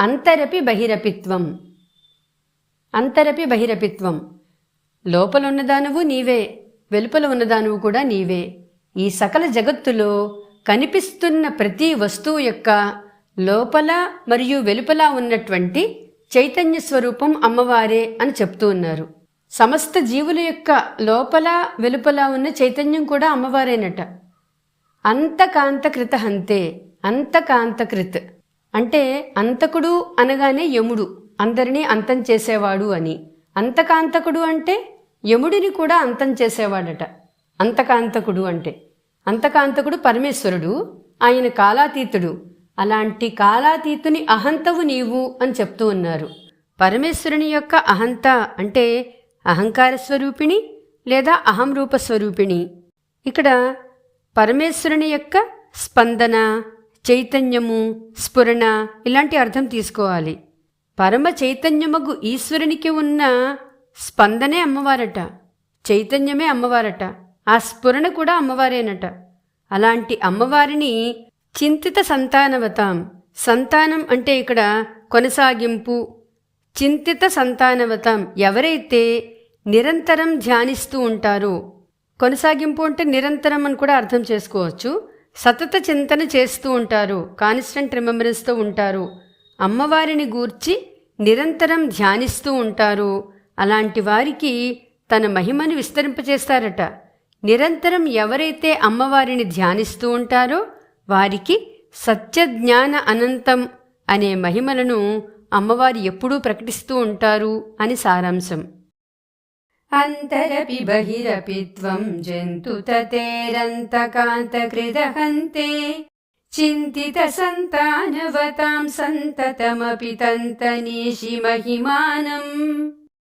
అంతరపి బహిరపిత్వం. అంతరపి బహిరపిత్వం. లోపల ఉన్నదానువు నీవే వెలుపల ఉన్నదానువు కూడా నీవే. ఈ సకల జగత్తులో కనిపిస్తున్న ప్రతి వస్తువు యొక్క లోపల మరియు వెలుపల ఉన్నటువంటి చైతన్య స్వరూపం అమ్మవారే అని చెప్తూ ఉన్నారు. సమస్త జీవుల యొక్క లోపల వెలుపల ఉన్న చైతన్యం కూడా అమ్మవారేనట. అంతకాంతకృత హంతే అంతకాంతకృత్. అంటే అంతకుడు అనగానే యముడు అందరినీ అంతం చేసేవాడు అని. అంతకాంతకుడు అంటే యముడిని కూడా అంతం చేసేవాడట. అంతకాంతకుడు అంటే. అంతకాంతకుడు పరమేశ్వరుడు ఆయన కాలాతీతుడు. అలాంటి కాలాతీతుని అహంతవు నీవు అని చెప్తూ ఉన్నారు. పరమేశ్వరుని యొక్క అహంత అంటే అహంకార స్వరూపిణి లేదా అహం రూప స్వరూపిణి. ఇక్కడ పరమేశ్వరుని యొక్క స్పందన చైతన్యము స్ఫురణ ఇలాంటి అర్థం తీసుకోవాలి. పరమ చైతన్యమగు ఈశ్వరునికి ఉన్న స్పందనే అమ్మవారట. చైతన్యమే అమ్మవారట. ఆ స్ఫురణ కూడా అమ్మవారేనట. అలాంటి అమ్మవారిని చింతిత సంతానవతాం. సంతానం అంటే ఇక్కడ కొనసాగింపు. చింతిత సంతానవతాం. ఎవరైతే నిరంతరం ధ్యానిస్తూ ఉంటారో కొనసాగింపు అంటే నిరంతరం అని కూడా అర్థం చేసుకోవచ్చు. సతత చింతన చేస్తూ ఉంటారు కాన్స్టెంట్ రిమెంబరెన్స్తో ఉంటారు. అమ్మవారిని గూర్చి నిరంతరం ధ్యానిస్తూ ఉంటారు. అలాంటి వారికి తన మహిమను విస్తరింపచేస్తారట. నిరంతరం ఎవరైతే అమ్మవారిని ధ్యానిస్తూ ఉంటారో వారికి సత్యజ్ఞాన అనంతం అనే మహిమలను అమ్మవారు ఎప్పుడూ ప్రకటిస్తూ ఉంటారు అని సారాంశం. अन्तरपि बहिरपि त्वम् जन्तु ततेरन्तकान्तकृदहन्ते। चिन्तितसन्तानवताम् सन्ततमपि तन्तनीषि महिमानम्।